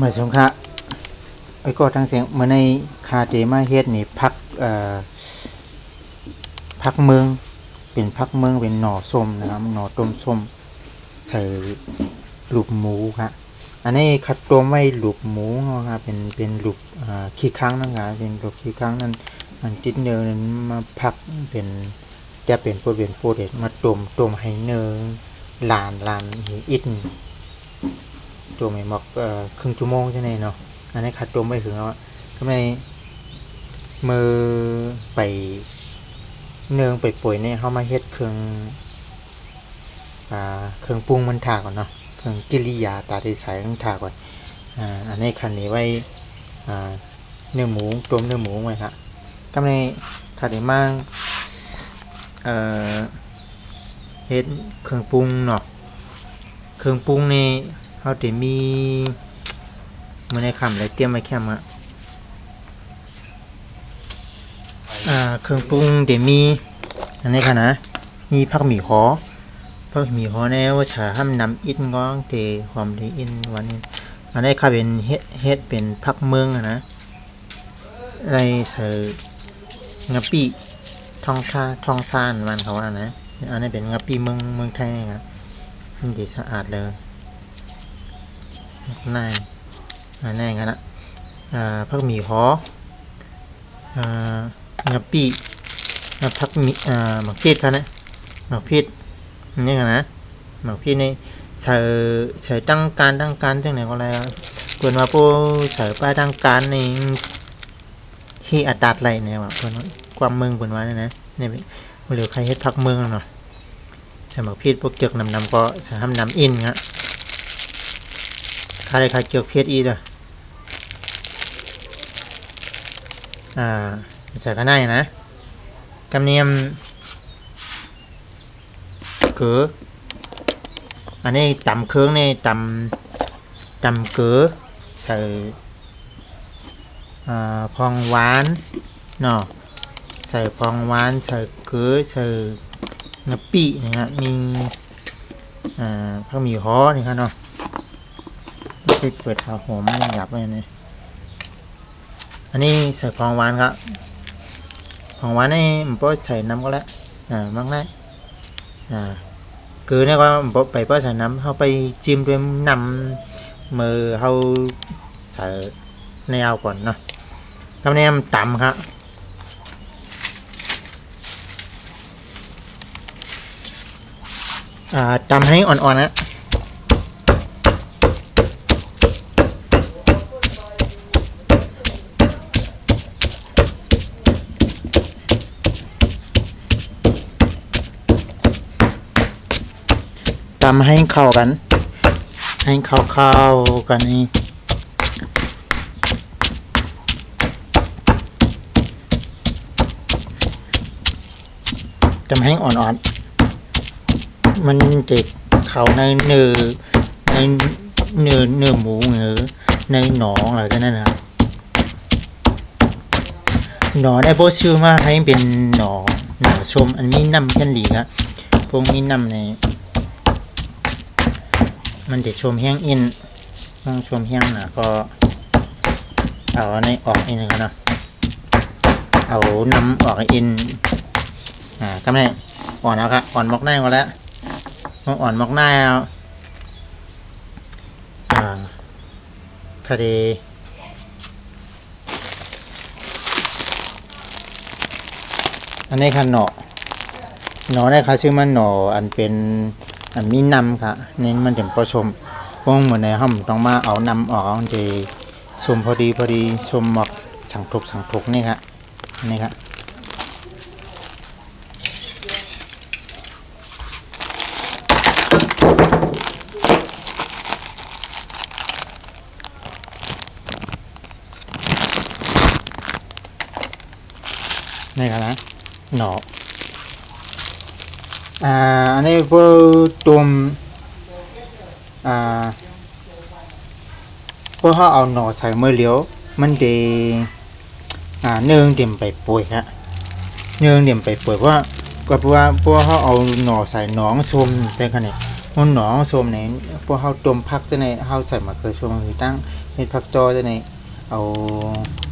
มายสงค่ะไอ้ก็ทางเสียงเมื่อในคาเดมาเฮ็ดนี่พักเอ่อพักเมือง เป็นพักเมืองเป็นหน่อส้มนะครับหน่อต้มส้มใส่ลูกหมูครับอันนี้คัดตัวไม่ลูกหมูครับเป็นเป็นลูกขี้ค้างนั่นครับเป็นลูกขี้ค้างนั่นมันติดเนยนั้นมาพักเป็นจะเป็นโปรเป็นโปรเดตมาต้มต้มให้เนยลานลานห้อิด ตัวไม่หมอกเอ่อครึ่งชั่วโมงใช่ไหมเนาะอันนี้คัดตัวไม่ถึงแล้วอะทำไมมือไปเนืองไปป่วยเนี่ยเขามาเฮ็ดเครื่องอ่าเครื่องปรุงมันถาก่อนเนาะเครื่องกิริยาตาดีสายต้องถาก่อนอ่าอันนี้คันนี้ไว้อ่าเนื้อหมูต้มเนื้อหมูไว้ฮะทำไมคันนี้มั่งเอ่อเฮ็ดเครื่องปรุงเนาะเครื่องปรุงนี่ เขาจะมีมันในคำอะไรเตรียมไว้แค่มาอ่าเครื่องปรุงเดี๋ยวมีอันนี้ค่ะนะมีผักหมี่หอผักหมี่หอแน่ว่าฉาห้ามนำอินก้องเตความดีอินวันนี้อันนี้ค่ะเป็นเฮ็ดเฮ็ดเป็นผักเมืองอะนะในใส่งะปิทองชาทองซานมันเขาว่านะอันนี้เป็นงะปิเมืองเมืองไทยนะครับมันดีสะอาดเลย นายอ่าแน่กันนะอ่าผักหมี่หออ่างะปิอ่าผักหมี่อ่าหมักพริกกันนะหมักพริกนี่กันนะหมักพริกนี่ใส่ใส่ตั้งการตั้งการจังไหนก็แล้วเปิดมาปูใส่ป้าตั้งการในที่อัดตัดอะไรเนี่ยว่ะเปิดความเมืองเปิดว่าเนี่ยนะเนี่ยหลือใครเฮ็ดพักเมืองหน่อยใส่หมักพริกพวกเจือกนำนำก็ใส่ทำนำอินครับ ใครใครเกี่ยวเพชรอีกอะอ่าใส่ข้างในนะกำเนียมเกืออันนี้ตำเครื่องนี่ตำตำเกือใส่อ่าพองหวานเนาะใส่พองหวานใส่เกือใส่งะปินะฮะมีอ่าข้าวหมี่ฮ้อนี่ครับเนาะ ไปเปิดขาหอมมันหยับเลยนี่อันนี้ใส่ฟองหวานครับฟองหวานนี่ผมก็ใส่น้ำก็แล้วอ่ามักได้อ่าคือเนี่ยก็มันไปก็ใส่น้ำเขาไปจิ้มด้วยน้ำมือเขาใส่แนวก่อนเนาะทำแนวต่ำครับอ่าตำให้อ่อนๆนะำให้เข้ากัน ให้เข้าเข้ากันนี่ตำให้อ่อนๆ มันจะเข้าในเนื้อในเนื้อเนื้อหมูหรือในหนองอะไรกันนั่นนะหนอนไอ้โบชื่อมาให้เป็นหนอหนอชมอันนี้น้ำแค่นหลีครับพวกนี้น้ำใน มันจะชมแห้งอินต้องชมแห้งนะก็เอาในออกอินกันนะเอาน้ำออกอินอ่ากำลังอ่อนแล้วครับอ่อนมอกหน้ามาแล้วอ่อนมอกหน้าเอาอ่าคดีอันนี้ค่ะหนอหนอได้ค่ะชื่อมันหนออันเป็น มีนำค่ะน้นมันถึงประชมพวกเหมือนในห้องต้องมาเอานำออกมันจะชมพอดีพอดีชมหมอกสังทุกสังทุกนี่ค่ะนี่ค่ะนี่ครับนะหนอ อ่าอันนี้พวกตุ่มอ่าพวกเขาเอาหนอใส่มือเหลียวมันเดอ่าเนื่องเดี่ยมไปป่วยฮะเนื่องเดี่ยมไปป่วยเพราะว่าก็เพราะว่าพวกเขาเอาหนอใส่หนองชมใส่ขนาดมันหนองชมเนี่ยพวกเขาต้มพักจะในเขาใส่มะเขือชมคือตั้งเฮ็ดผักจอตัวนี้เอา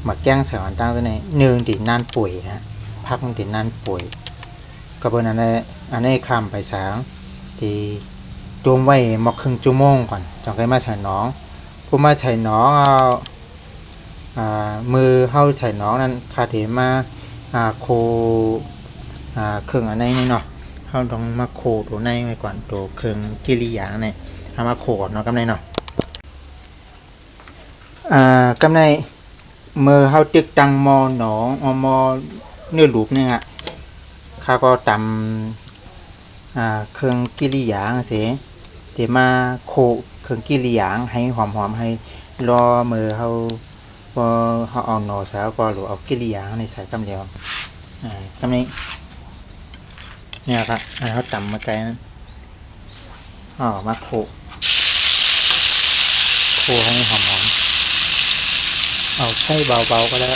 มาแกงใส่หวานตั้งตัวนี้หนึ่งติดนานป่วยนะพักติดนานป่วย ก็เพิ่นอันนี้อันนี้ข้ามไปสางที่จวงไว้หมอกครึ่งชั่วโมงก่อนจังค่อยมาใส่น้องผู้มาใส่น้องเอาอ่ามือเฮาใส่น้องนั้นคาเทมาอ่าโคอ่าเครื่องอันนี้นี่เนาะเฮาต้องมาโคตัวในไว้ก่อนตัวเครื่องกิริยาเนี่ยเอามาโคก่อนเนาะกำในเนาะอ่ากำในเมื่อเฮาตึกตังมอหนองอมอเนื้อหลูปเนี่ยอะ ข้าก็ตำเครื่องกิริยางเสเดี๋ยวมาโคเครื่องกิริยางให้หอมๆให้รอมือเฮาพอเฮาเอาหนอส่แล้วก็หรือเอากิริยางในใส่กำเดียวอ่ากำนี้เนี่ยครับเขาตำมาไกลนั้นอ๋อมาโคโคให้หอมๆเอาใช้เบาๆก็ได้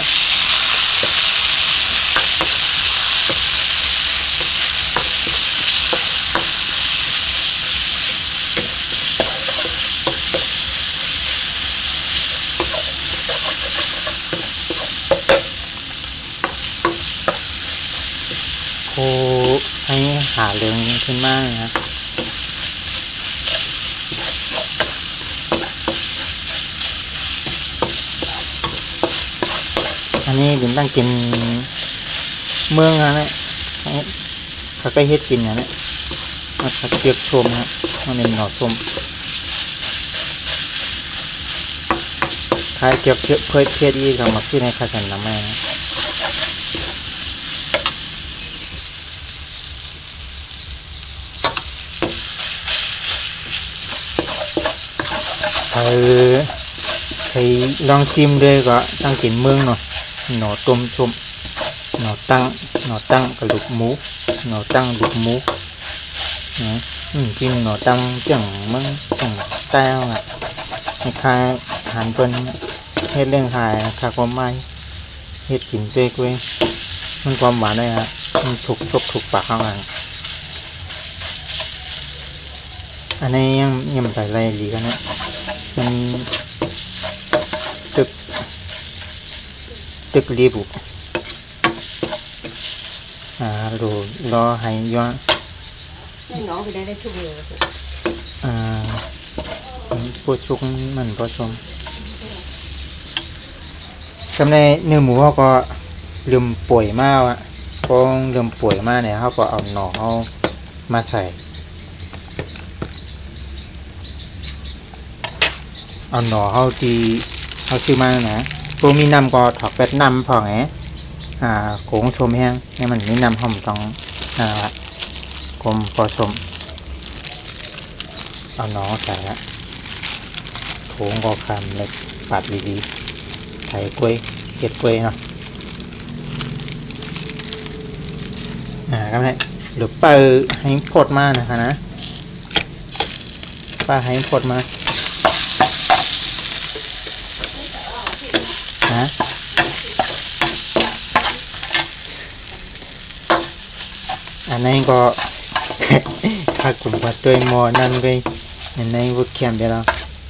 โค ให้หาเหลืองขึ้นมากนะอันนี้บินตั้งกินเมืองอะเนะเขาก็เฮ็ดกินอะเนะมันเขาเปียกชมนะมันเป็นหน่อส้มขายเกียวเพื่อเพื่อเพื่อที่เรามาขึ้นให้ข้าฉันน้ำแม่นะ เออใครลองชิมด้วยก็ตั้งกินเมืองหน่อยหน่อต้มส้มหน่อตั้งหน่อตั้งกระดูกหมูหน่อตั้งลูกหมูนะอืมกินหน่อตั้งจังเมืองจังแต้วอะในคายอาหารเป็นเฮ็ดเรื่องขายคาความไม่เฮ็ดกินเป๊กเว้ยมันความหวานเลยฮะมันถูกชกถูกปากข้างหลังอันนี้ยังยังใส่ไรดีกันเนี่ย มันตึก ตึกรีบุอ่าดูรอให้ย้อนให้น้องไปได้ได้ชั่วโมงอ่าผู้ชุกมันผู้ชมกำในเนื้อหมูเขาก็ลืมป่วยมากอะพอลืมป่วยมากเนี่ยเขาก็เอาหน่อเขามาใส่ เอาหน่อเขาที่เขาซื้อมานะพวมีนำก็ถอกเป็ดนำพอไงอ่าโขงชมแห้งให้มันมีนำหอมต้องอ่ากลมพอชมเอาหนอใส่ละโขงก็คำเล็กปัดดีๆไถกล้วยเก็บกล้วยเนาะอ่าก็ได้หรือเปิดให้พดมานะคะนะป้าให้พดมา ฮะอันนี้ก็ถ้ากลุ่มว่าตัวมอนั่นไปอันนี้ว่าแคมเดียวเรา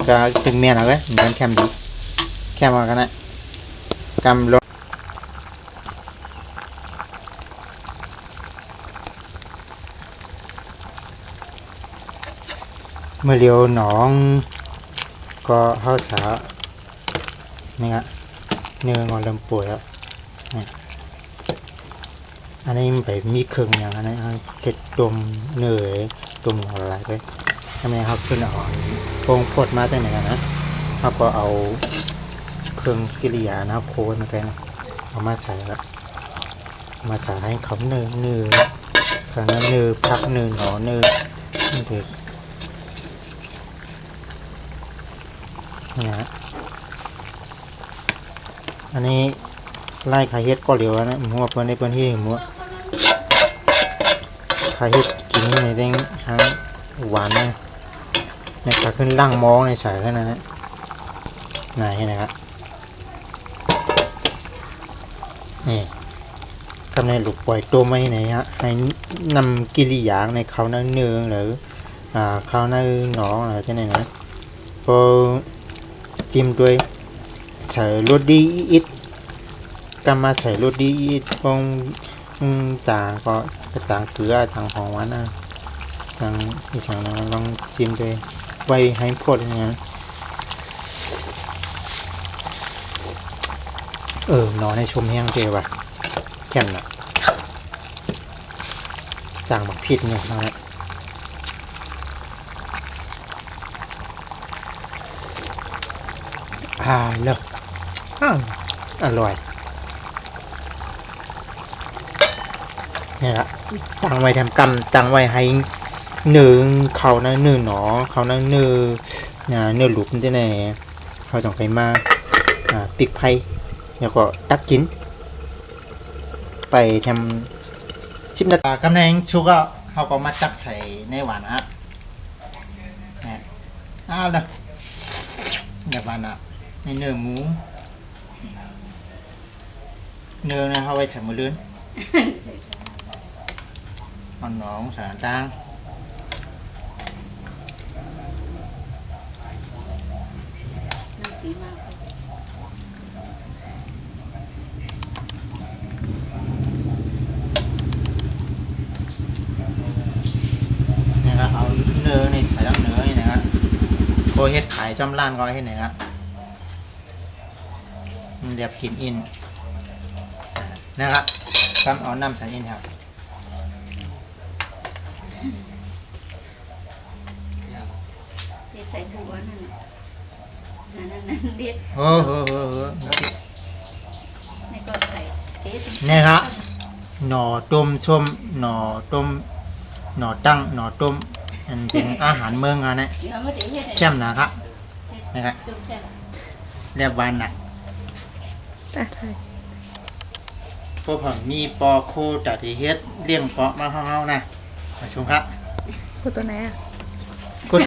ก็ถึงเมียนะ เนืององอนเริ่มป่วยแล้วนี่อันนี้มันไปมีเครื่องอย่างอันนี้เก็ดดมเนื้อดมอะไรไปทำไมครับขึ้นเอาโปงพดมาจากไหนกันนะเขาก็เอาเครื่องกิริยานะครับโค้ดมาไปนะเอามาใส่แล้วมาใส่ให้เขาเนื้อเนื้อครั้งนั้นเนื้อพักเนื้อหนอเนื้อนี่เด็กนี่ฮะ อันนี้ไล่ขาเฮ็ดก็เหลียวนะหมัวเปิ้นในเปิ้นที่หมัวขาเฮ็ดกินในเด้งทั้งหวานนะในขาขึ้นล่างมองในฉายขึ้นนะนะไหนนะครับนี่กำในลูกปล่อยตัวไม่ไหนฮะให้นำกิริยางในเขานั่งเนืองหรืออ่าเขานั่งหนองหรือที่ไหนนะพอจิ้มด้วยใส่รสดีอิด ก็มาใส่รสดีอิดปองจางก็จางเกลือจางของหวานนะจางอีกอย่างนึงลองจิ้มด้วยไว้ให้พดอย่างเงี้ยเออหนอนในชมแห้งเจว่ะแค่นน่ะจางบักพิษเนี่ยนะอ่าเลิกอ้าอร่อย นี่ยละตั้งไว้ทำกำตั้งไว้ให้หนึ่งเขานะหนึ่งหนอ เขานะหนึ่งอ่าเนื้อหลุมจะไหนเขาต้องไปมาอ่าปิกไผ่แล้วก็ตักกิน ไปทำชิมนาตากำแหน่งชุกก็เขาก็มาตักใส่ในหวานฮะนี่อ้าวเลยเนี่ยหวานอะในเนื้อหมูเนื้อนะเขาไว้ใส่มือลื่น มันหนองสารตังนี่ครับเอาเนื้อนี่ใส่ทั้งเนื้อนี่นะครับโคเฮ็ดขายจอมร้านก็เฮ็ดไหนครับเรียบกินอินนะครับกำเอาน้ำใส่อินครับ ที่ใส่บัวนั่นน่ะนั่นนั่นนั่นเรียกโอ้โหโหโหไม่ก็ใส่เต๊ะเนี่ยครับหน่อต้มส้มหน่อต้มหน่อตั้งหน่อต้มอันเป็นอาหารเมืองอะนะเดี๋ยวไม่ได้เฮ็ดเข้มนะครับนะครับจุ่มแซ่บเรียบวันน่ะอะถ่ายพวกผมมีปอโคตัดที่เฮ็ดเลี้ยงเปาะมาเฮาๆนะมาชมครับ พูดตัวไหนอะ